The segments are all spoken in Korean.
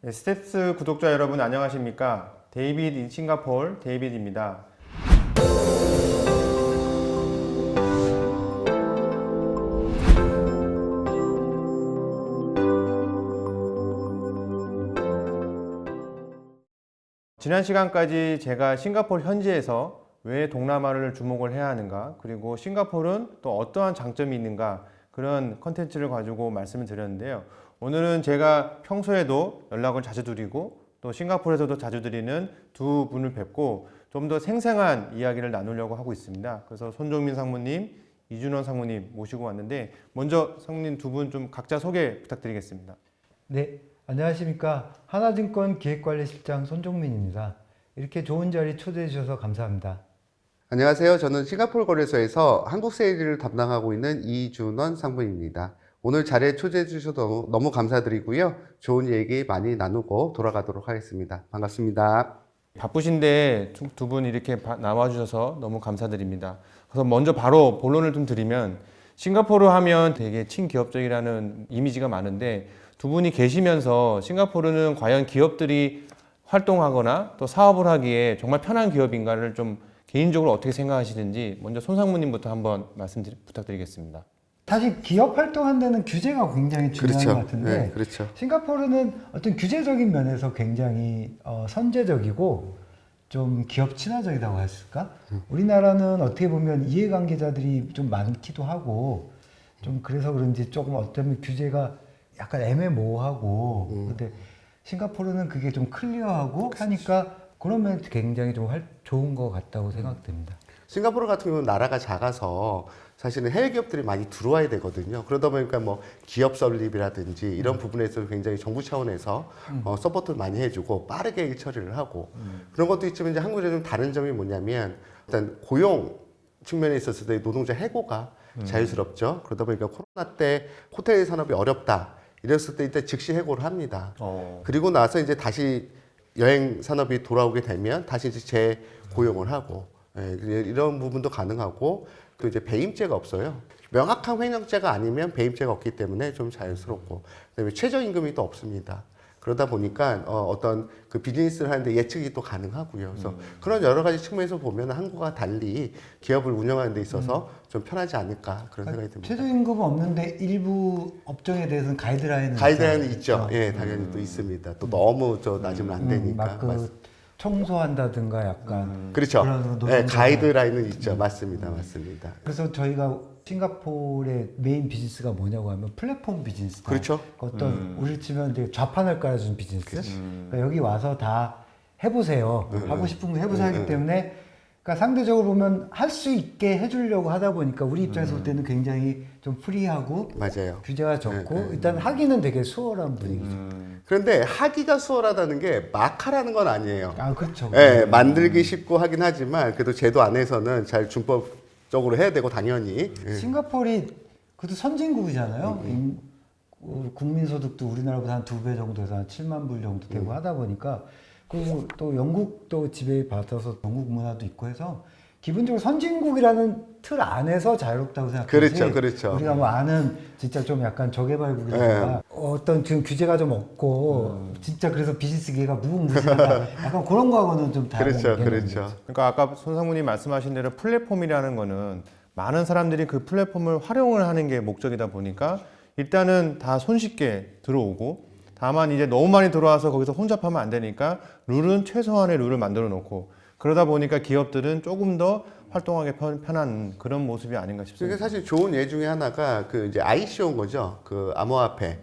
네, 스텝스 구독자 여러분 안녕하십니까? 데이빗 인 싱가폴 데이빗입니다. 지난 시간까지 제가 싱가폴 현지에서 왜 동남아를 주목을 해야 하는가, 그리고 싱가폴은 또 어떠한 장점이 있는가, 그런 컨텐츠를 가지고 말씀을 드렸는데요. 오늘은 제가 평소에도 연락을 자주 드리고 또 싱가포르에서도 자주 드리는 두 분을 뵙고 좀 더 생생한 이야기를 나누려고 하고 있습니다. 그래서 손종민 상무님, 이준원 상무님 모시고 왔는데 먼저 상무님 두 분 좀 각자 소개 부탁드리겠습니다. 네, 안녕하십니까. 하나증권 기획관리실장 손종민입니다. 이렇게 좋은 자리 초대해 주셔서 감사합니다. 안녕하세요. 저는 싱가포르 거래소에서 한국 세일을 담당하고 있는 이준원 상무입니다. 오늘 자리에 초대해 주셔서 너무, 너무 감사드리고요. 좋은 얘기 많이 나누고 돌아가도록 하겠습니다. 반갑습니다. 바쁘신데 두 분 이렇게 바- 나와 주셔서 너무 감사드립니다. 그래서 먼저 바로 본론을 좀 드리면 싱가포르 하면 되게 친기업적이라는 이미지가 많은데 두 분이 계시면서 싱가포르는 과연 기업들이 활동하거나 또 사업을 하기에 정말 편한 기업인가를 좀 개인적으로 어떻게 생각하시는지 먼저 손상무님부터 한번 말씀 드리- 부탁드리겠습니다. 사실 기업 활동한 데는 규제가 굉장히 중요한 것 같은데 네, 그렇죠. 싱가포르는 어떤 규제적인 면에서 굉장히 어, 선제적이고 좀 기업 친화적이라고 했을까? 우리나라는 어떻게 보면 이해관계자들이 좀 많기도 하고 좀 그래서 그런지 조금 어떤 규제가 약간 애매모호하고 근데 싱가포르는 그게 좀 클리어하고 하니까 그런 면에서 굉장히 좀 활- 좋은 것 같다고 생각됩니다. 싱가포르 같은 경우는 나라가 작아서 사실은 해외 기업들이 많이 들어와야 되거든요. 그러다 보니까 뭐 기업 설립이라든지 이런 부분에서 굉장히 정부 차원에서 어, 서포트를 많이 해주고 빠르게 일 처리를 하고 그런 것도 있지만 이제 한국에 좀 다른 점이 뭐냐면 일단 고용 측면에 있었을 때 노동자 해고가 자유스럽죠. 그러다 보니까 코로나 때 호텔 산업이 어렵다 이랬을 때 이때 즉시 해고를 합니다. 그리고 나서 이제 다시 여행 산업이 돌아오게 되면 다시 이제 재고용을 하고 예, 이런 부분도 가능하고 또 이제 배임죄가 없어요. 명확한 횡령죄가 아니면 배임죄가 없기 때문에 좀 자연스럽고 그다음에 최저임금이 또 없습니다. 그러다 보니까 어, 떤그 비즈니스를 하는데 예측이 또 가능하고요. 그래서 그런 여러 가지 측면에서 보면 한국과 달리 기업을 운영하는 데 있어서 좀 편하지 않을까 그런 생각이 듭니다. 최저임금은 없는데 일부 업종에 대해서는 가이드라인은 가이드라인은 있죠. 있죠. 예, 당연히 또 있습니다. 또 너무 저 낮으면 안 되니까. 음, 맞- 막그 청소한다든가 약간 그렇죠. 그런 네, 노동자가- 가이드라인은 있죠. 맞습니다. 맞습니다. 그래서 저희가 싱가포르의 메인 비즈니스가 뭐냐고 하면 플랫폼 비즈니스. 그렇죠. 어떤 우리 치면 이제 좌판을 깔아주는 비즈니스. 그러니까 여기 와서 다 해보세요. 하고 싶은 거 해보세요 하기 때문에 그러니까 상대적으로 보면 할 수 있게 해주려고 하다 보니까 우리 입장에서 볼 때는 굉장히 좀 프리하고 맞아요. 규제가 적고 일단 하기는 되게 수월한 분위기죠. 그런데 하기가 수월하다는 게 막 하라는 건 아니에요. 아 그렇죠. 예, 만들기 쉽고 하긴 하지만 그래도 제도 안에서는 잘 준법적으로 해야 되고 당연히 예. 싱가포르이 그래도 선진국이잖아요. 인- 어, 국민소득도 우리나라보다 한 두 배 정도에서 한 7만 불 정도 되고 하다 보니까 그리고 또 영국도 지배 받아서 영국 문화도 있고 해서 기본적으로 선진국이라는 틀 안에서 자유롭다고 생각하지. 그렇죠, 그렇죠. 우리가 뭐 아는 진짜 좀 약간 저개발국이라든가 어떤 지금 규제가 좀 없고 진짜 그래서 비즈니스 기회가 무궁무진하다. 약간 그런 거하고는 좀 다른 그렇죠, 개념이죠. 그렇죠. 그러니까 아까 손상무님 말씀하신 대로 플랫폼이라는 거는 많은 사람들이 그 플랫폼을 활용을 하는 게 목적이다 보니까 일단은 다 손쉽게 들어오고 다만 이제 너무 많이 들어와서 거기서 혼잡하면 안 되니까 룰은 최소한의 룰을 만들어 놓고 그러다 보니까 기업들은 조금 더 활동하기 편, 편한 그런 모습이 아닌가 그게 싶습니다. 사실 좋은 예 중에 하나가 그 이제 ICO인 거죠. 그 암호화폐.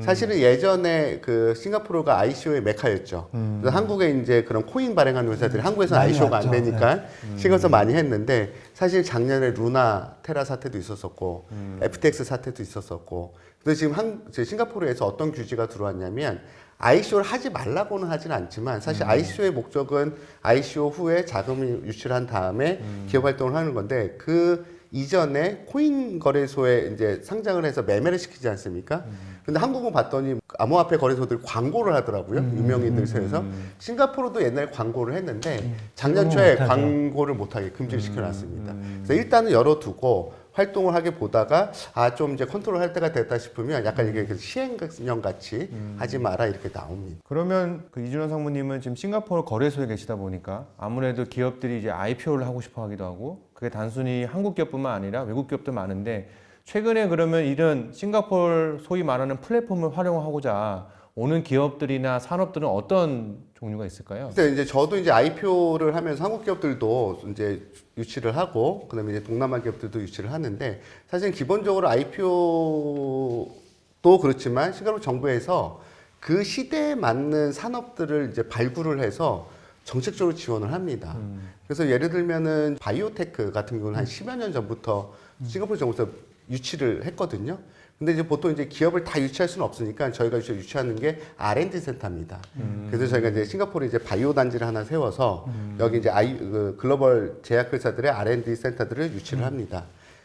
사실은 예전에 그 싱가포르가 ICO의 메카였죠. 그래서 한국에 이제 그런 코인 발행하는 회사들이 한국에서는 ICO가 왔죠. 안 되니까 신경 써 많이 했는데 사실 작년에 루나 테라 사태도 있었었고 FTX 사태도 있었었고 근데 지금 한저 싱가포르에서 어떤 규제가 들어왔냐면 ICO를 하지 말라고는 하진 않지만 사실 ICO의 목적은 ICO 후에 자금을 유출한 다음에 기업 활동을 하는 건데 그 이전에 코인 거래소에 이제 상장을 해서 매매를 시키지 않습니까? 근데 한국은 봤더니 암호화폐 거래소들 광고를 하더라고요. 유명인들 세에서 싱가포르도 옛날에 광고를 했는데 작년 지금은 초에. 광고를 못하게 금지를 시켜놨습니다. 그래서 일단은 열어두고 활동을 하게 보다가 아 좀 이제 컨트롤할 때가 됐다 싶으면 약간 이게 그 시행령 같이 하지 마라 이렇게 나옵니다. 그러면 그 이준원 상무님은 지금 싱가포르 거래소에 계시다 보니까 아무래도 기업들이 이제 IPO를 하고 싶어 하기도 하고 그게 단순히 한국 기업뿐만 아니라 외국 기업도 많은데 최근에 그러면 이런 싱가포르 소위 말하는 플랫폼을 활용하고자 오는 기업들이나 산업들은 어떤 종류가 있을까요? 근데 이제 저도 이제 IPO를 하면서 한국 기업들도 이제 유치를 하고 그다음에 이제 동남아 기업들도 유치를 하는데 사실 기본적으로 IPO도 그렇지만 싱가포르 정부에서 그 시대에 맞는 산업들을 이제 발굴을 해서 정책적으로 지원을 합니다. 그래서 예를 들면은 바이오테크 같은 경우는 한 10여 년 전부터 싱가포르 정부에서 유치를 했거든요. 근데 이제 보통 이제 기업을 다 유치할 수는 없으니까 저희가 이제 유치하는 게 R&D 센터입니다. 그래서 저희가 이제 싱가포르에 이제 바이오 단지를 하나 세워서 여기 이제 아이 그 글로벌 제약 회사들의 R&D 센터들을 유치를 합니다.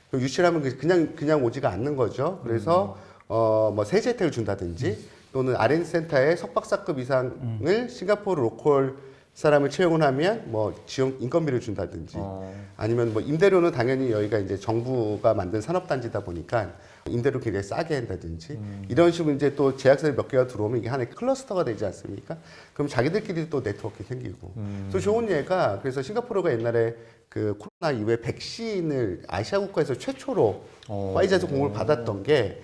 그 유치를 하면 그- 그냥 그냥 오지가 않는 거죠. 그래서 어 뭐 세제 혜택을 준다든지 또는 R&D 센터에 석박사급 이상을 싱가포르 로컬 사람을 채용을 하면 뭐 지원 인건비를 준다든지 어. 아니면 뭐 임대료는 당연히 여기가 이제 정부가 만든 산업단지다 보니까 임대료 굉장히 싸게 한다든지 이런 식으로 이제 또 제약사들 몇 개가 들어오면 이게 하나의 클러스터가 되지 않습니까? 그럼 자기들끼리 또 네트워크 생기고. 그래서 좋은 예가 그래서 싱가포르가 옛날에 그 코로나 이후에 백신을 아시아 국가에서 최초로 어. 파이자에서 공을 받았던 게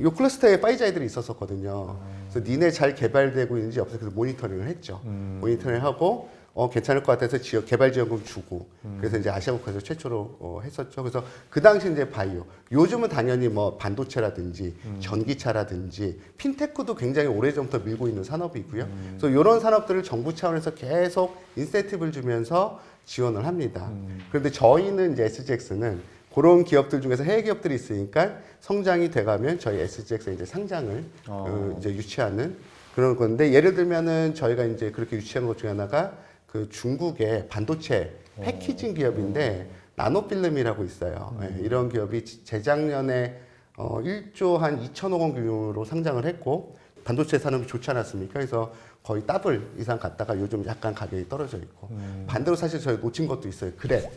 요 클러스터에 파이자 애들이 있었었거든요. 그래서 니네 잘 개발되고 있는지 없어 그래서 모니터링을 했죠. 모니터링 하고 어 괜찮을 것 같아서 지역 개발 지원금 주고 그래서 이제 아시아 국가에서 최초로 어, 했었죠. 그래서 그 당시 이제 바이오 요즘은 당연히 뭐 반도체라든지 전기차라든지 핀테크도 굉장히 오래전부터 밀고 있는 산업이고요. 그래서 이런 산업들을 정부 차원에서 계속 인센티브를 주면서 지원을 합니다. 그런데 저희는 이제 SGX는 그런 기업들 중에서 해외 기업들이 있으니까 성장이 돼가면 저희 SGX에 이제 상장을 어. 어, 이제 유치하는 그런 건데 예를 들면은 저희가 이제 그렇게 유치한 것 중에 하나가 그 중국의 반도체 패키징 기업인데 나노필름이라고 있어요. 예, 이런 기업이 지- 재작년에 어 1조 한 2천억 원 규모로 상장을 했고 반도체 산업이 좋지 않았습니까? 그래서 거의 더블 이상 갔다가 요즘 약간 가격이 떨어져 있고 반대로 사실 저희 놓친 것도 있어요. 그래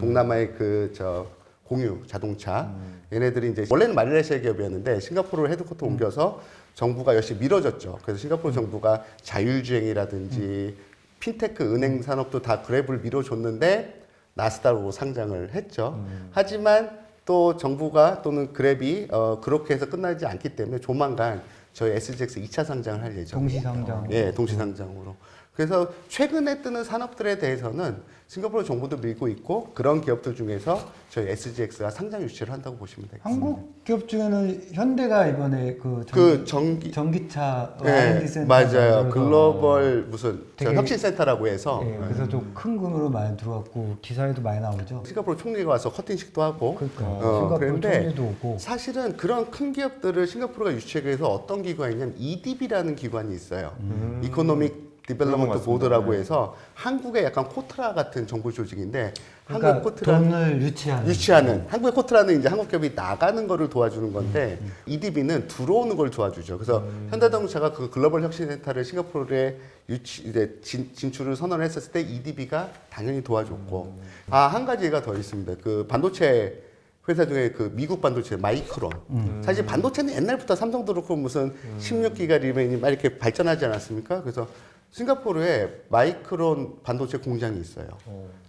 동남아의 그 저 공유 자동차. 얘네들이 이제 원래는 말레이시아 기업이었는데 싱가포르로 헤드쿼터 옮겨서 정부가 역시 밀어줬죠. 그래서 싱가포르 정부가 자율주행이라든지 핀테크 은행 산업도 다 그랩을 밀어줬는데 나스닥으로 상장을 했죠. 하지만 또 정부가 또는 그랩이 어, 그렇게 해서 끝나지 않기 때문에 조만간 저희 SGX 2차 상장을 할 예정입니다. 동시 상장. 예, 동시 상장으로. 그래서 최근에 뜨는 산업들에 대해서는 싱가포르 정부도 밀고 있고 그런 기업들 중에서 저희 SGX가 상장 유치를 한다고 보시면 되겠습니다. 한국 기업 중에는 현대가 이번에 그, 그 전기, 전기 전기차 예, R&D 센터 맞아요. 글로벌 무슨 저 되게- 혁신 센터라고 해서 예, 그래서 좀큰 금으로 많이 들어왔고 기사에도 많이 나오죠. 싱가포르 총리가 와서 커팅식도 하고 그러니까 어, 싱가포르 그런데 총리도 오고 사실은 그런 큰 기업들을 싱가포르가 유치하기 위해서 어떤 기관이 있냐면 EDB라는 기관이 있어요. 이코노믹 디벨로먼트. 보드라고 네. 해서 한국의 약간 코트라 같은 정부 조직인데 그러니까 한국 코트라는 돈을 유치하는 유치하는 한국의 코트라는 이제 한국 기업이 나가는 거를 도와주는 건데 EDB는 들어오는 걸 도와주죠. 그래서 현대자동차가 그 글로벌 혁신센터를 싱가포르에 유치 이제 진, 진출을 선언 했었을 때 EDB가 당연히 도와줬고 아한 가지가 더 있습니다. 그 반도체 회사 중에 그 미국 반도체 마이크론 사실 반도체는 옛날부터 삼성도 그렇고 무슨 16기가 리맨이 막 이렇게 발전하지 않았습니까? 그래서 싱가포르에 마이크론 반도체 공장이 있어요.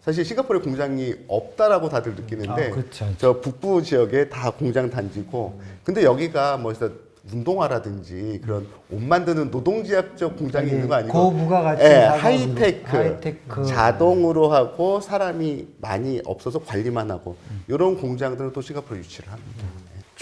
사실 싱가포르에 공장이 없다라고 다들 느끼는데 아, 그렇죠. 저 북부 지역에 다 공장 단지고 근데 여기가 뭐 운동화라든지 그런 옷 만드는 노동지압적 공장이 있는 거 아니고 고부가가치 예, 산업으로, 하이테크, 하이테크 자동으로 하고 사람이 많이 없어서 관리만 하고 이런 공장들은 또 싱가포르 유치를 합니다.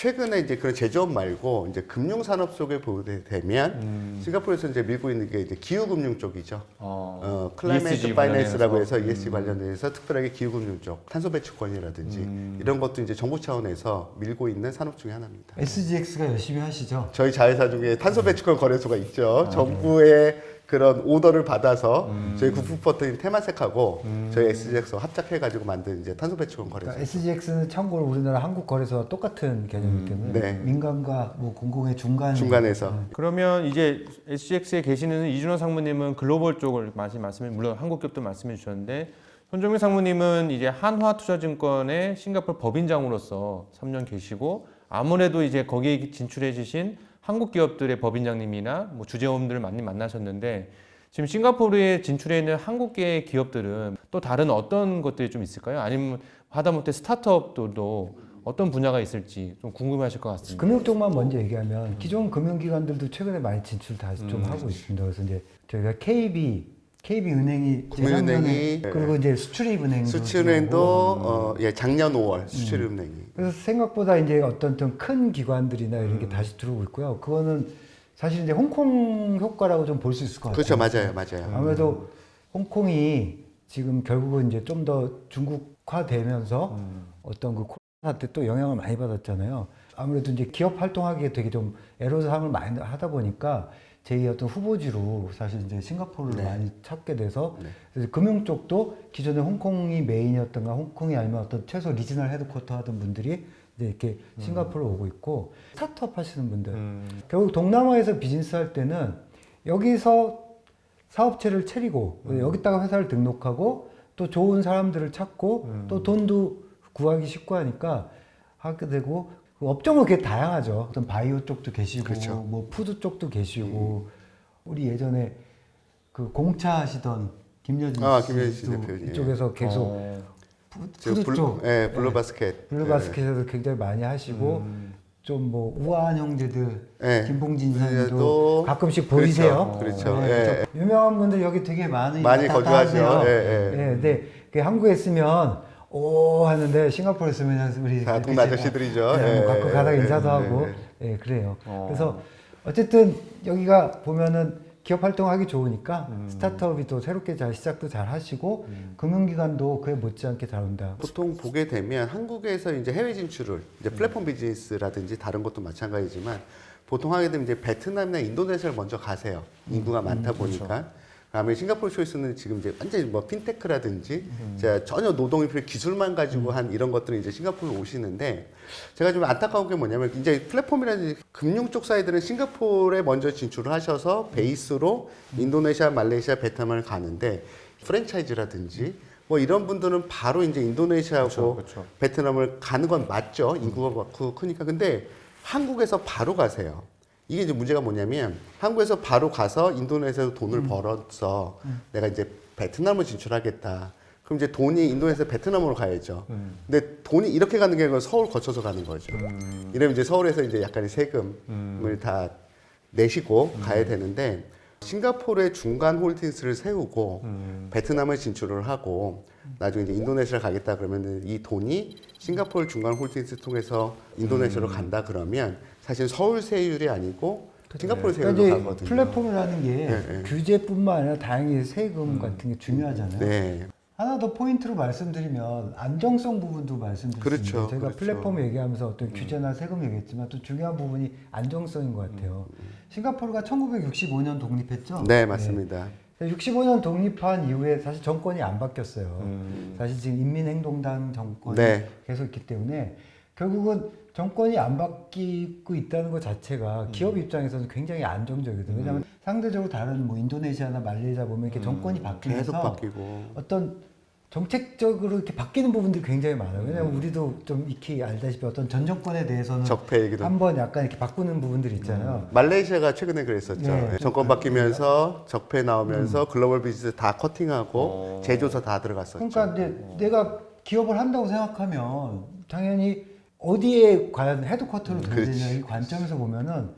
최근에 이제 그런 제조업 말고 이제 금융 산업 쪽에 보게 되면 싱가포르에서 이제 밀고 있는 게 이제 기후 금융 쪽이죠. 어, 어, 클라이메이트 파이낸스라고 관련해서. 해서 ESG 관련해서 특별하게 기후 금융 쪽, 탄소 배출권이라든지 이런 것도 이제 정부 차원에서 밀고 있는 산업 중에 하나입니다. SGX가 열심히 하시죠. 저희 자회사 중에 탄소 배출권 거래소가 있죠. 정부의 그런 오더를 받아서 저희 국부퍼트인 테마색하고 저희 SGX 합작해가지고 만든 이제 탄소 배출권 거래소. 그러니까 SGX는 참고로 우리나라 한국 거래소와 똑같은 개념이기 때문에 네. 민간과 뭐 공공의 중간 중간에서. 그러면 이제 SGX에 계시는 이준호 상무님은 글로벌 쪽을 많이 말씀해 물론 한국 기업도 말씀해 주셨는데 손정민 상무님은 이제 한화투자증권의 싱가포르 법인장으로서 3년 계시고 아무래도 이제 거기에 진출해 주신 한국 기업들의 법인장님이나 뭐 주재원들을 많이 만나셨는데 지금 싱가포르에 진출해 있는 한국계 기업들은 또 다른 어떤 것들이 좀 있을까요? 아니면 하다못해 스타트업들도 어떤 분야가 있을지 좀 궁금하실 것 같습니다. 금융 쪽만 먼저 얘기하면 기존 금융기관들도 최근에 많이 진출 다시 좀 하고 있습니다. 그래서 이제 저희가 KB, KB은행이 국민은행이, 그리고 이제 수출입은행도 수출은행도. 어, 예, 작년 5월 수출은행이 그래서 생각보다 이제 어떤 좀 큰 기관들이나 이런 음. 게 다시 들어오고 있고요. 그거는 사실 이제 홍콩 효과라고 좀 볼 수 있을 것 같아요. 그렇죠 맞아요 맞아요. 아무래도 홍콩이 지금 결국은 이제 좀 더 중국화되면서 음. 어떤 그 코로나 때 또 영향을 많이 받았잖아요. 아무래도 이제 기업 활동하기에 되게 좀 애로사항을 많이 하다 보니까 제2 어떤 후보지로 사실 이제 싱가포르를 네. 많이 찾게 돼서 네. 금융 쪽도 기존에 홍콩이 메인이었던가 홍콩이 아니면 어떤 최소 리지널 헤드쿼터 하던 분들이 이제 이렇게 싱가포르 오고 있고 스타트업 하시는 분들 음, 결국 동남아에서 비즈니스 할 때는 여기서 사업체를 차리고 음. 여기다가 회사를 등록하고 또 좋은 사람들을 찾고 음. 또 돈도 구하기 쉽고 하니까 하게 되고 그 업종은 되게 다양하죠. 어떤 바이오 쪽도 계시고 그렇죠. 뭐 푸드 쪽도 계시고 우리 예전에 그 공차 하시던 김여진 아, 김여진 씨 씨도 대표님. 이쪽에서 계속 어, 푸- 지금 푸드 블- 쪽 예, 블루바스켓 블루바스켓에도 굉장히 많이 하시고 음. 좀뭐 우아한 형제들 예. 김봉진 이사님도 가끔씩 보이세요. 그렇죠. 네, 예. 좀 유명한 분들 여기 되게 많이 많이 왔다 거주하죠. 하세요. 예, 예. 예, 근데 그 한국에 있으면 오 하는데 싱가포르에 있으면 우리 다 동네 아저씨들이죠. 네, 뭐 예, 가끔 가다가 예, 인사도 예, 하고 예. 예, 그래요. 어. 그래서 어쨌든 여기가 보면은 기업 활동하기 좋으니까 음. 스타트업이 또 새롭게 잘 시작도 잘 하시고 금융기관도 그에 못지않게 잘 온다. 보통 보게 되면 한국에서 이제 해외 진출을 이제 음. 플랫폼 비즈니스라든지 다른 것도 마찬가지지만 보통 하게 되면 이제 베트남이나 인도네시아를 먼저 가세요. 음. 인구가 많다 보니까. 그 다음에 싱가포르 초이스는 지금 이제 완전히 뭐 핀테크라든지 음. 전혀 노동이 필요 기술만 가지고 한 이런 것들은 이제 싱가포르 오시는데 제가 좀 안타까운 게 뭐냐면 이제 플랫폼이라든지 금융 쪽 사이들은 싱가포르에 먼저 진출을 하셔서 베이스로 인도네시아, 말레이시아, 베트남을 가는데 프랜차이즈라든지 뭐 이런 분들은 바로 이제 인도네시아하고 그렇죠, 그렇죠. 베트남을 가는 건 맞죠. 인구가 많고 크니까. 근데 한국에서 바로 가세요. 이게 이제 문제가 뭐냐면 한국에서 바로 가서 인도네시아에서 돈을 벌어서 내가 이제 베트남을 진출하겠다. 그럼 이제 돈이 인도네시아 베트남으로 가야죠. 근데 돈이 이렇게 가는 게 아니라 서울 거쳐서 가는 거죠. 이러면 이제 서울에서 이제 약간의 세금을 다 내시고 가야 되는데 싱가포르의 중간 홀딩스를 세우고 베트남을 진출을 하고 나중에 이제 인도네시아를 가겠다 그러면 이 돈이 싱가포르 중간 홀딩스 통해서 인도네시아로 간다 그러면 사실 서울 세율이 아니고 싱가포르 세율로 그러니까 이제 가거든요. 플랫폼이라는 게 네, 네. 규제뿐만 아니라 다행히 세금 같은 게 중요하잖아요. 네. 하나 더 포인트로 말씀드리면 안정성 부분도 말씀드렸습니다. 그렇죠, 제가 그렇죠. 플랫폼 얘기하면서 어떤 규제나 세금 얘기했지만 또 중요한 부분이 안정성인 것 같아요. 싱가포르가 1965년 독립했죠? 네, 맞습니다. 65년 독립한 이후에 사실 정권이 안 바뀌었어요. 음. 사실 지금 인민행동당 정권이 네. 계속 있기 때문에 결국은 정권이 안 바뀌고 있다는 것 자체가 음. 기업 입장에서는 굉장히 안정적이거든요. 왜냐하면 상대적으로 다른 뭐 인도네시아나 말레이시아 보면 이렇게 정권이 음. 계속 바뀌면서 바뀌고. 어떤 정책적으로 이렇게 바뀌는 부분들이 굉장히 많아요. 음. 왜냐하면 우리도 좀 익히 알다시피 어떤 전 정권에 대해서는 적폐 얘기도 한번 약간 이렇게 바꾸는 부분들이 있잖아요. 말레이시아가 최근에 그랬었죠. 네. 네, 정권 바뀌면서 적폐 나오면서 글로벌 비즈니스 다 커팅하고 어. 제조사 다 들어갔었죠. 그러니까 이제 내가 기업을 한다고 생각하면 당연히 어디에 과연 헤드쿼터로 그렇지. 되냐 이 관점에서 보면은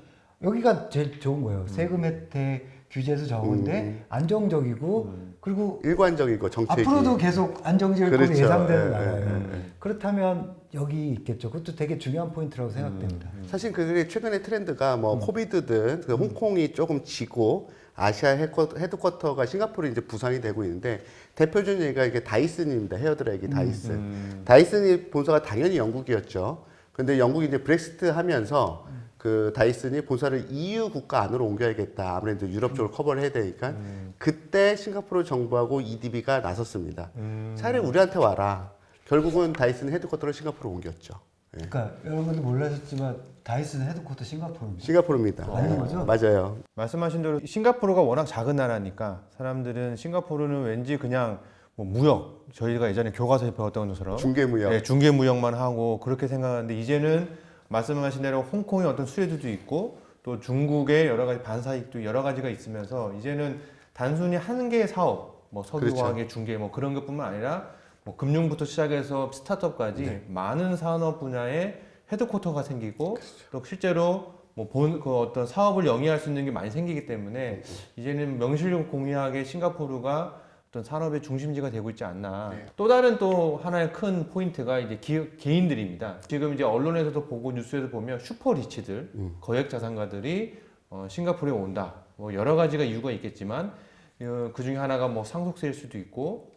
여기가 제일 좋은 거예요. 세금 혜택, 규제도 적은데 음. 안정적이고 그리고 일관적이고 정책이 앞으로도 계속 안정적일 그렇죠. 예상되는 예, 나라예요. 예, 예, 그렇다면 여기 있겠죠. 그것도 되게 중요한 포인트라고 생각됩니다. 사실 그게 최근의 트렌드가 음. 뭐 코비드든 그 홍콩이 조금 지고 아시아 헤드쿼- 헤드쿼터 가 싱가포르 이제 부상이 되고 있는데 대표적인 얘기가 이게 다이슨입니다. 헤어드라이기 다이슨. 음. 다이슨이 본사가 당연히 영국이었죠. 근데 영국이 이제 브렉시트 하면서 그 다이슨이 본사를 EU 국가 안으로 옮겨야겠다. 아무래도 유럽 쪽을 커버를 해야 되니까 그때 싱가포르 정부하고 EDB가 나섰습니다. 음. 차라리 우리한테 와라. 결국은 다이슨 헤드쿼터를 싱가포르 옮겼죠. 예. 그러니까 여러분들 몰라셨지만 다이슨 헤드쿼터 싱가포르입니다. 싱가포르입니다. 맞는 예. 거죠? 맞아요. 말씀하신 대로 싱가포르가 워낙 작은 나라니까 사람들은 싱가포르는 왠지 그냥 뭐 무역 저희가 예전에 교과서에 배웠던 것처럼 중개무역. 네, 중개 무역만 하고 그렇게 생각하는데 이제는 말씀하신 대로 홍콩의 어떤 수혜주도 있고 또 중국의 여러 가지 반사익도 여러 가지가 있으면서 이제는 단순히 한 개의 사업, 뭐 석유화학의 중개 뭐 그런 것뿐만 아니라 뭐 금융부터 시작해서 스타트업까지 많은 산업 분야에 헤드쿼터가 생기고 또 실제로 뭐본그 어떤 사업을 영위할 수 있는 게 많이 생기기 때문에 이제는 명실공히하게 싱가포르가 어떤 산업의 중심지가 되고 있지 않나. 또 다른 또 하나의 큰 포인트가 이제 기, 개인들입니다. 지금 이제 언론에서도 보고 뉴스에도 보면 슈퍼 리치들, 거액 자산가들이 어, 싱가포르에 온다. 뭐 여러 가지가 이유가 있겠지만 어, 그 중에 하나가 뭐 상속세일 수도 있고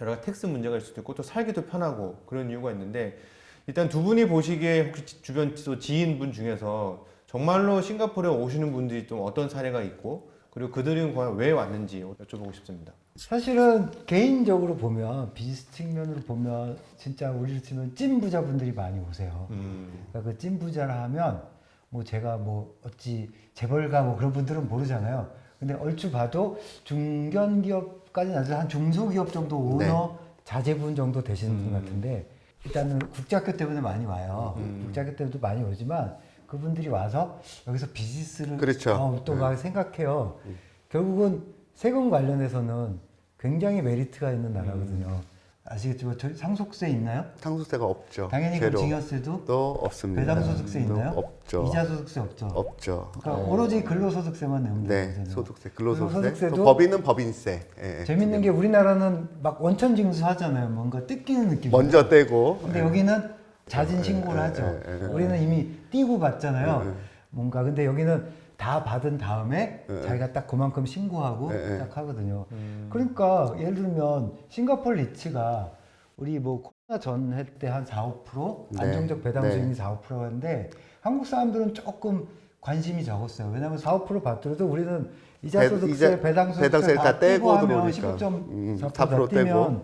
여러 가지 텍스 문제가 있을 수도 있고 또 살기도 편하고 그런 이유가 있는데 일단 두 분이 보시기에 혹시 지- 주변 또 지인분 중에서 정말로 싱가포르에 오시는 분들이 좀 어떤 사례가 있고 그리고 그들은 과연 왜 왔는지 여쭤보고 싶습니다. 사실은 개인적으로 보면 비즈니스 측면으로 보면 진짜 우리로 치면 찐 부자분들이 많이 오세요. 음. 그러니까 그찐 부자라 하면 뭐 제가 뭐 어찌 재벌가 뭐 그런 분들은 모르잖아요. 근데 얼추 봐도 중견 기업까지는 아니라 한 중소기업 정도 오너 자제분 정도 되시는 분 같은데 일단은 국제학교 때문에 많이 와요. 국제학교 때문에도 많이 오지만 그분들이 와서 여기서 비즈니스를 그렇죠. 어, 또막 생각해요. 결국은 세금 관련해서는 굉장히 메리트가 있는 나라거든요. 아시겠지만 저희 상속세 있나요? 상속세가 없죠. 당연히 그럼 제로. 증여세도 또 없습니다. 배당소득세 또 있나요? 없죠. 이자소득세 없죠. 없죠. 그러니까 오로지 근로소득세만 내면 네, 되거든요. 소득세, 근로소득세. 근로소득세도 또 법인은 법인세. 예, 예. 재밌는 게 우리나라는 막 원천 징수하잖아요. 뭔가 뜯기는 느낌. 먼저 떼고. 근데 여기는 자진 신고를 예, 하죠. 예, 예, 예. 우리는 이미 띄고 받잖아요. 예, 예. 뭔가 근데 여기는 다 받은 다음에 예, 예. 자기가 딱 그만큼 신고하고 예, 예. 딱 하거든요. 그러니까 예를 들면 싱가포르 리츠가 우리 뭐 코로나 전해 때한 4, 5% 네. 안정적 배당 네. 수익이 4, 5%였는데 한국 사람들은 조금 관심이 적었어요. 왜냐하면 4, 5% 받더라도 우리는 이자 배- 소득세, 배당 소득세 배당세 다, 다 떼고 떼고 하면 들어오니까. 15.4% 음, 다4% 떼면.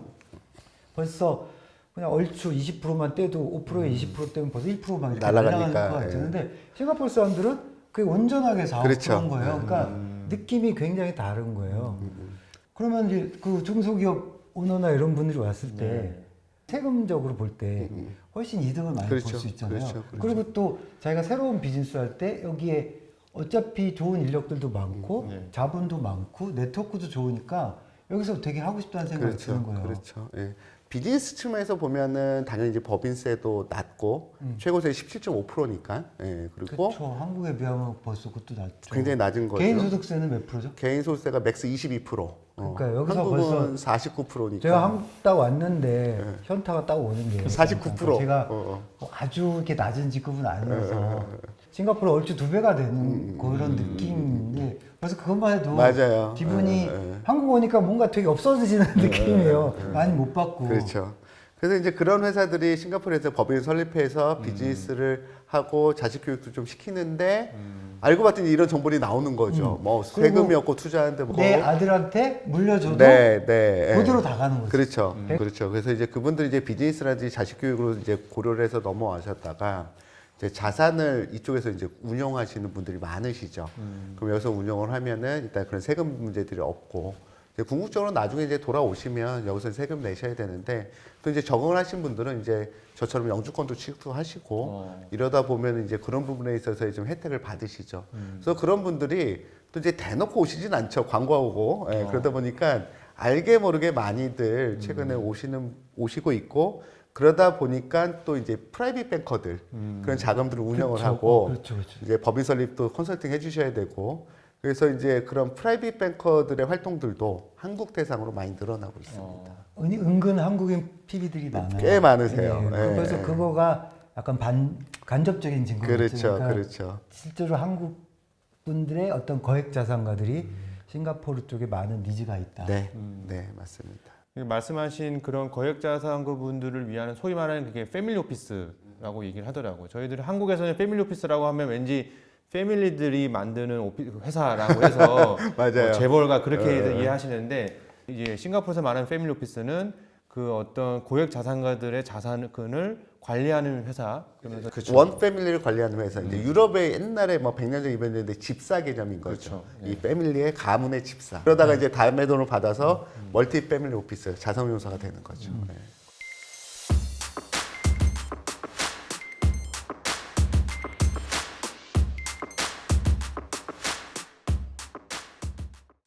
벌써 그냥 얼추 20%만 떼도 5%에 20% 떼면 벌써 1%막 이렇게 날아가니까, 날아가는 예. 있는데 싱가포르 사람들은 그게 온전하게 4, 5%인 그렇죠. 음. 거예요. 그러니까 느낌이 굉장히 다른 거예요. 그러면 이제 그 중소기업 오너나 이런 분들이 왔을 때 네. 세금적으로 볼 때 훨씬 이득을 많이 그렇죠. 볼수 있잖아요. 그렇죠. 그렇죠. 그리고 또 자기가 새로운 비즈니스 할 때 여기에 어차피 좋은 인력들도 많고 네. 자본도 많고 네트워크도 좋으니까 여기서 되게 하고 싶다는 생각이 그렇죠. 드는 거예요. 그렇죠. 예. 비즈니스 측면에서 보면은 당연히 이제 법인세도 낮고 최고세 17.5%니까. 예. 그리고 그렇죠. 한국에 비하면 벌써 그것도 낮죠. 굉장히 낮은 거죠. 개인 소득세는 몇 프로죠? 개인 소득세가 맥스 22%. 그러니까요. 여기서 한국은 49%니까. 제가 한국 딱 왔는데 현타가 딱 오는 게 49%. 제가 어, 어. 뭐 아주 이렇게 낮은 직급은 아니어서 싱가포르 얼추 두 배가 되는 그런 느낌인데 그래서 그것만 해도 음, 맞아요. 기분이 예, 예. 한국 오니까 뭔가 되게 없어지는 느낌이에요. 많이 못 받고. 그렇죠. 그래서 이제 그런 회사들이 싱가포르에서 법인 설립해서 비즈니스를 하고 자식 교육도 좀 시키는데 알고 봤더니 이런 정보들이 나오는 거죠. 뭐 그리고 세금이 없고 투자하는데 뭐 내 아들한테 물려줘도 네, 네. 그대로 다 가는 거죠. 그렇죠. 백- 그렇죠. 그래서 이제 그분들이 이제 비즈니스라든지 자식 교육으로 이제 고려를 해서 넘어와셨다가 이제 자산을 이쪽에서 이제 운영하시는 분들이 많으시죠. 그럼 여기서 운영을 하면은 일단 그런 세금 문제들이 없고 이제 궁극적으로 나중에 이제 돌아오시면 여기서 세금 내셔야 되는데 또 이제 적응을 하신 분들은 이제 저처럼 영주권도 취득하시고 어. 이러다 보면 이제 그런 부분에 있어서 좀 혜택을 받으시죠. 그래서 그런 분들이 또 이제 대놓고 오시진 않죠. 광고하고 예, 그러다 보니까 알게 모르게 많이들 최근에 오시는 오시고 있고 그러다 보니까 또 이제 프라이빗 뱅커들 그런 자금들을 운영을 그렇죠. 하고 어, 그렇죠, 그렇죠. 이제 법인 설립도 컨설팅 해주셔야 되고 그래서 이제 그런 프라이빗 뱅커들의 활동들도 한국 대상으로 많이 늘어나고 있습니다. 어. 은, 은근 한국인 PB들이 많아요. 꽤 많으세요. 예, 예, 그래서 예. 그거가 약간 반 간접적인 증거가 그렇죠, 그렇죠. 실제로 한국 분들의 어떤 거액 자산가들이 싱가포르 쪽에 많은 니즈가 있다. 네, 네 맞습니다. 말씀하신 그런 거액자산가 분들을 위한 소위 말하는 그게 패밀리 오피스라고 얘기를 하더라고요. 저희들이 한국에서는 패밀리 오피스라고 하면 왠지 패밀리들이 만드는 오피, 회사라고 해서 맞아요. 뭐 재벌가 그렇게 예. 이해하시는데 이제 싱가포르에서 말하는 패밀리 오피스는 그그 어떤 고액 자산가들의 자산을 관리하는 회사 그러면서 그쵸. 원 패밀리를 관리하는 회사. 이제 유럽의 옛날에 뭐 100년 전 이벤트인데 집사 개념인 거죠. 그렇죠. 이 패밀리의 가문의 집사. 그러다가 이제 다음에 돈을 받아서 멀티 패밀리 오피스 자산 운용사가 되는 거죠. 네.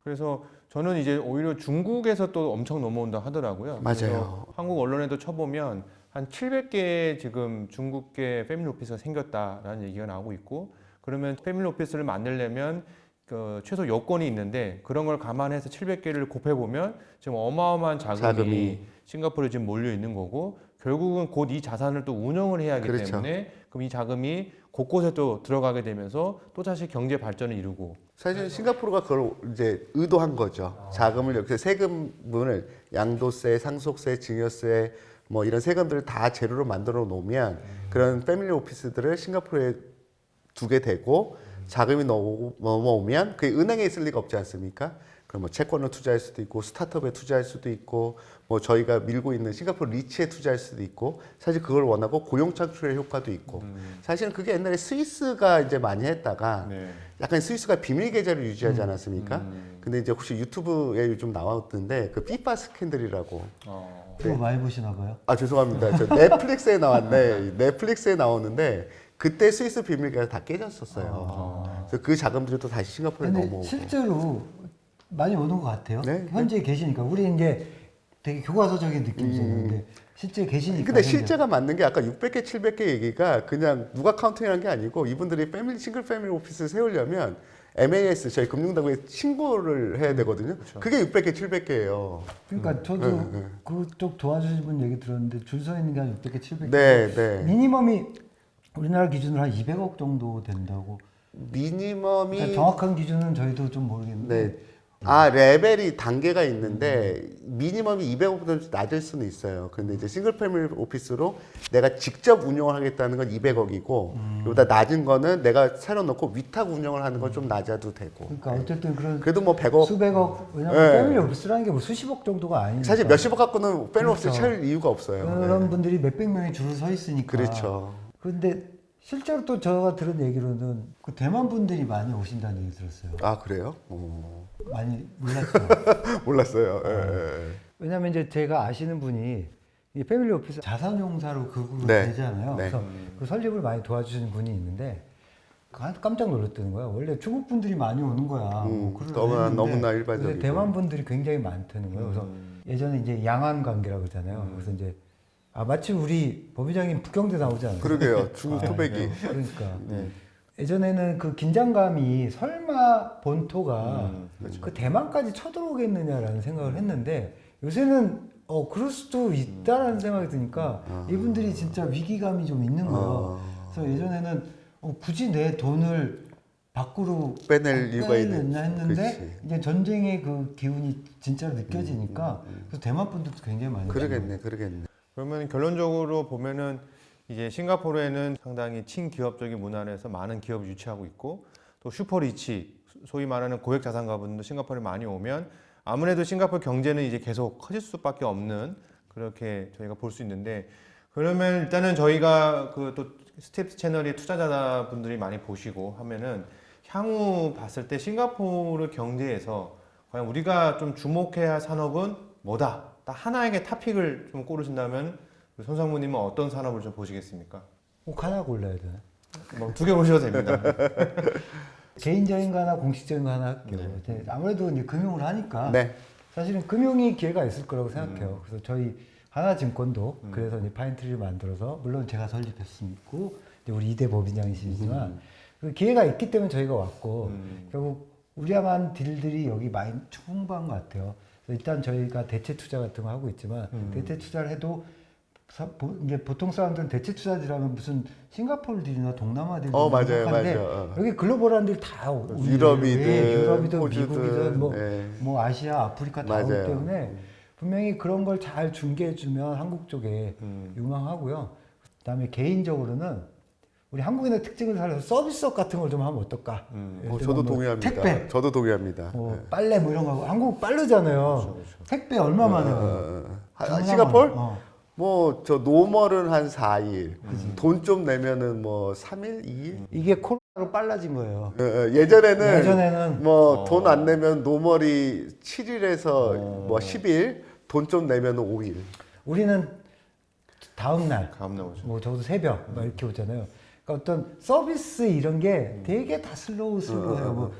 그래서 저는 이제 오히려 중국에서 또 엄청 넘어온다 하더라고요. 맞아요. 그래서 한국 언론에도 쳐보면 한 700개 지금 중국계 패밀리 오피스가 생겼다라는 얘기가 나오고 있고 그러면 패밀리 오피스를 만들려면 그 최소 여건이 있는데 그런 걸 감안해서 700개를 곱해 보면 지금 어마어마한 자금이, 자금이. 싱가포르에 지금 몰려 있는 거고 결국은 곧 이 자산을 또 운영을 해야 하기 그렇죠. 때문에 그럼 이 자금이 곳곳에 또 들어가게 되면서 또 다시 경제 발전을 이루고 사실 싱가포르가 그걸 이제 의도한 거죠. 자금을 여기서 세금분을 양도세, 상속세, 증여세 뭐 이런 세금들을 다 재료로 만들어 놓으면 그런 패밀리 오피스들을 싱가포르에 두게 되고 자금이 넘어- 넘어오면 그게 은행에 있을 리가 없지 않습니까? 그럼 뭐 채권을 투자할 수도 있고 스타트업에 투자할 수도 있고 뭐 저희가 밀고 있는 싱가포르 리츠에 투자할 수도 있고 사실 그걸 원하고 고용 창출의 효과도 있고 사실은 그게 옛날에 스위스가 이제 많이 했다가 네. 약간 스위스가 비밀 계좌를 유지하지 않았습니까? 근데 이제 혹시 유튜브에 요즘 나왔던데 그 삐빠 스캔들이라고 어, 그거 많이 보시나 봐요. 아 죄송합니다. 저 넷플릭스에 나왔네. 넷플릭스에 나오는데 그때 스위스 비밀 계좌 다 깨졌었어요. 그래서 그 자금들이 또 다시 싱가포르에 근데 넘어오고. 실제로 많이 오는 것 같아요. 네, 현재 계시니까 우리 이제 되게 교과서적인 느낌이 있는데 실제 계시니까. 음. 근데 현재. 실제가 맞는 게 아까 600개, 700개 얘기가 그냥 누가 카운팅한 게 아니고 이분들이 패밀리 싱글 패밀리 오피스를 세우려면 MAS 저희 금융당국에 신고를 해야 되거든요. 그게 600개, 700개예요. 그러니까 저도 그쪽 도와주신 분 얘기 들었는데 줄 서 있는 게 한 600개, 700개. 네, 네. 미니멈이 우리나라 기준으로 한 200억 정도 된다고. 미니멈이 그러니까 정확한 기준은 저희도 좀 모르겠는데. 네. 아 레벨이 단계가 있는데 미니멈이 200억보다 낮을 수는 있어요. 근데 이제 싱글 패밀리 오피스로 내가 직접 운영을 하겠다는 건 200억이고 그보다 낮은 거는 내가 새로 넣고 위탁 운영을 하는 건 좀 낮아도 되고. 그러니까 어쨌든 그런 그래도 뭐 100억 수백억 왜냐면 네. 패밀리 오피스라는 게 뭐 수십억 정도가 아니니까. 사실 몇십억 갖고는 패밀리 오피스 그렇죠. 차릴 이유가 없어요. 그런 네. 분들이 몇백 명이 줄을 서 있으니까. 그렇죠. 그런데 실제로 또 제가 들은 얘기로는 그 대만 분들이 많이 오신다는 얘기 들었어요. 아 그래요? 어. 많이 몰랐죠. 몰랐어요. 예, 예, 예. 왜냐면 이제 제가 아시는 분이 이 패밀리 오피스 자산용사로 극으로 네. 되잖아요. 네. 그래서 그 설립을 많이 도와주시는 분이 있는데 가- 깜짝 놀랐다는 거야. 원래 중국 분들이 많이 오는 거야. 음, 뭐 그러려 너무나- 했는데 너무나 일반적이고. 요새 대만 분들이 굉장히 많다는 거예요. 그래서 예전에 이제 양안 관계라고 그러잖아요. 그래서 이제 아 마치 우리 법의장님 북경대 나오지 않아요? 그러게요. 중국 토백이. 그러니까 네. 예전에는 그 긴장감이 설마 본토가 음, 그 대만까지 쳐들어오겠느냐라는 생각을 했는데 요새는 어 그럴 수도 있다라는 생각이 드니까 이분들이 진짜 위기감이 좀 있는 거예요. 그래서 예전에는 어, 굳이 내 돈을 밖으로 빼낼 이유가 있는. 빼냈나 했는데 그치. 이제 전쟁의 그 기운이 진짜로 느껴지니까 그래서 대만 분들도 굉장히 많이 그러겠네, 그러겠네. 그러면 결론적으로 보면은 이제 싱가포르에는 상당히 친기업적인 문화에서 많은 기업을 유치하고 있고 또 슈퍼리치 소위 말하는 고액 자산가분도 싱가포르에 많이 오면 아무래도 싱가포르 경제는 이제 계속 커질 수밖에 없는 그렇게 저희가 볼 수 있는데 그러면 일단은 저희가 그 또 스텝스 채널의 투자자분들이 많이 보시고 하면은 향후 봤을 때 싱가포르 경제에서 과연 우리가 좀 주목해야 할 산업은 뭐다? 딱 하나에게 타픽을 좀 고르신다면 우리 손상무님은 어떤 산업을 좀 보시겠습니까? 꼭 하나 골라야 되나? 뭐 두 개 보셔도 됩니다. 개인적인 거 하나 공식적인 거 하나 할게요. 이제 아무래도 이제 금융을 하니까 네. 사실은 금융이 기회가 있을 거라고 생각해요. 그래서 저희 하나증권도 그래서 이제 파인트리를 만들어서 물론 제가 설립했고 이제 우리 이대 법인장이시지만 그 기회가 있기 때문에 저희가 왔고 음. 결국 우량한 딜들이 여기 많이 충분한 것 같아요. 그래서 일단 저희가 대체 투자 같은 거 하고 있지만 대체 투자를 해도 사- 보, 이제 보통 사람들은 대체 투자지라면 무슨 싱가포르 딜이나 동남아 딜 어, 맞아요, 생각하는데 맞아요. 어. 여기 글로벌한 딜다 유럽이든 유럽이든 호주든, 미국이든 뭐, 예. 뭐 아시아, 아프리카 다 오기 맞아요. 때문에 분명히 그런 걸 잘 중개해 주면 한국 쪽에 음. 유망하고요. 그다음에 개인적으로는 우리 한국인의 특징을 살려서 서비스업 같은 걸 좀 하면 어떨까? 예를 어, 저도 뭐 동의합니다. 택배, 저도 동의합니다. 뭐 네. 빨래 뭐 이런 거 하고 한국 빠르잖아요. 택배 얼마 만에 어? 어, 어. 전화 아, 싱가폴? 어. 뭐 저 노멀은 한 4일, 돈 좀 내면은 뭐 3일, 2일. 이게 코로나로 빨라진 거예요. 어, 어, 예전에는 예전에는 뭐 돈 안 내면 노멀이 7일에서 뭐 10일, 돈 좀 내면 5일. 우리는 다음 날, 다음 나오죠. 뭐 적어도 새벽 막 이렇게 오잖아요. 그러니까 어떤 서비스 이런 게 되게 다 슬로우 슬로우해요. 뭐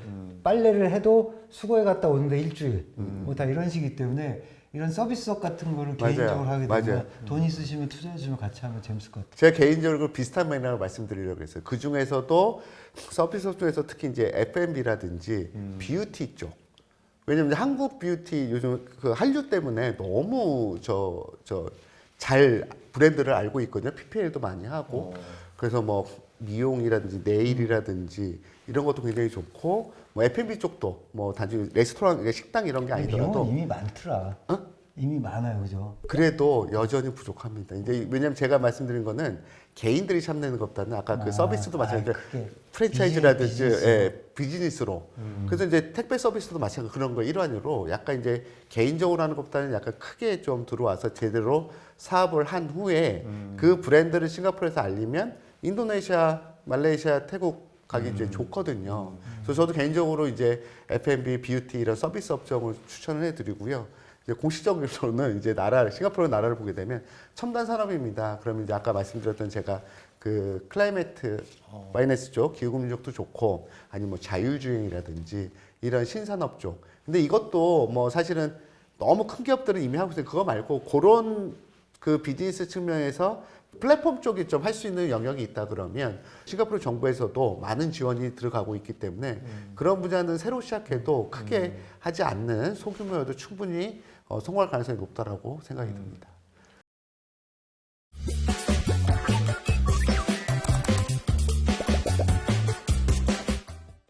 빨래를 해도 수거해 갔다 오는데 일주일, 뭐 다 이런 식이기 때문에 이런 서비스업 같은 거를 맞아요. 개인적으로 하게 되면 맞아요. 돈 있으시면 투자해 주면 같이 하면 재밌을 것 같아요. 제가 개인적으로 비슷한 맥락을 말씀드리려고 했어요. 그 중에서도 서비스 중에서 특히 이제 F&B라든지 뷰티 쪽. 왜냐면 한국 뷰티 요즘 그 한류 때문에 너무 저 저 잘 브랜드를 알고 있거든요. PPL도 많이 하고. 그래서 뭐 미용이라든지 네일이라든지 이런 것도 굉장히 좋고 뭐 F&B 쪽도 뭐 단지 레스토랑 식당 이런 게 아니더라도 이미 많더라. 이미 많아요, 그죠? 그래도 여전히 부족합니다. 이제 왜냐면 제가 말씀드린 거는 개인들이 참내는 것보다는 아까 그 아, 서비스도 아, 마찬가지로 프랜차이즈라든지 비즈니스. 예, 비즈니스로. 그래서 이제 택배 서비스도 마찬가지 그런 거 일환으로 약간 이제 개인적으로 하는 것보다는 약간 크게 좀 들어와서 제대로 사업을 한 후에 그 브랜드를 싱가포르에서 알리면 인도네시아, 말레이시아, 태국 가기 이제 좋거든요. 그래서 저도 개인적으로 이제 F&B, 뷰티 이런 서비스 업종을 추천을 해드리고요. 이제 공식적으로는 이제 나라 싱가포르 나라를 보게 되면 첨단 산업입니다. 그러면 이제 아까 말씀드렸던 제가 그 클라이메트 마이너스 쪽 기후금리 쪽도 좋고 아니면 뭐 자율주행이라든지 이런 신산업 쪽. 근데 이것도 뭐 사실은 너무 큰 기업들은 이미 하고 있어요. 그거 말고 그런 그 비즈니스 측면에서 플랫폼 쪽이 좀 할 수 있는 영역이 있다 그러면 싱가포르 정부에서도 많은 지원이 들어가고 있기 때문에 그런 분야는 새로 시작해도 크게 하지 않는 소규모여도 충분히 어, 성공할 가능성이 높다라고 생각이 듭니다.